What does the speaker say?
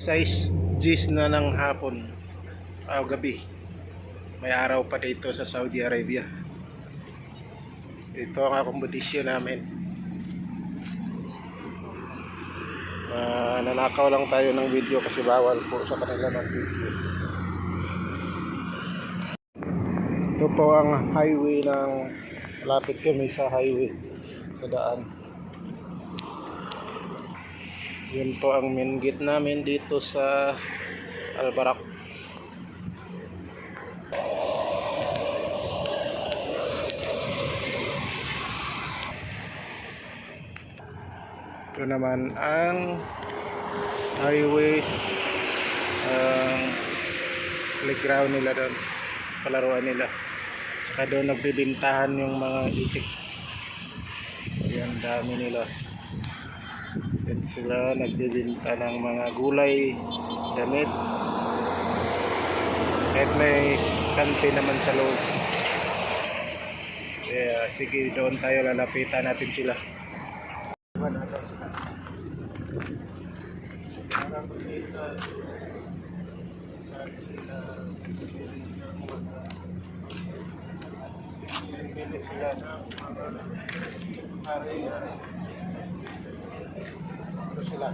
Size G's na ng hapon o gabi. May araw pa dito sa Saudi Arabia. Ito ang akomodisyon namin. Ah, nanakaw lang tayo ng video kasi bawal po sa kanila mag-video. Ito po ang highway ng malapit kami sa highway sa daan. Yun po ang main gate namin dito sa Albarak. Ito naman ang highways ang playground nila doon palaruan nila. Tsaka doon nagbibintahan yung mga itik. Yan dami nila yan sila nagbibinta ng mga gulay damit. Kahit may kante naman sa loob. Yeah, sige doon tayo lalapitan natin sila. Wala daw sila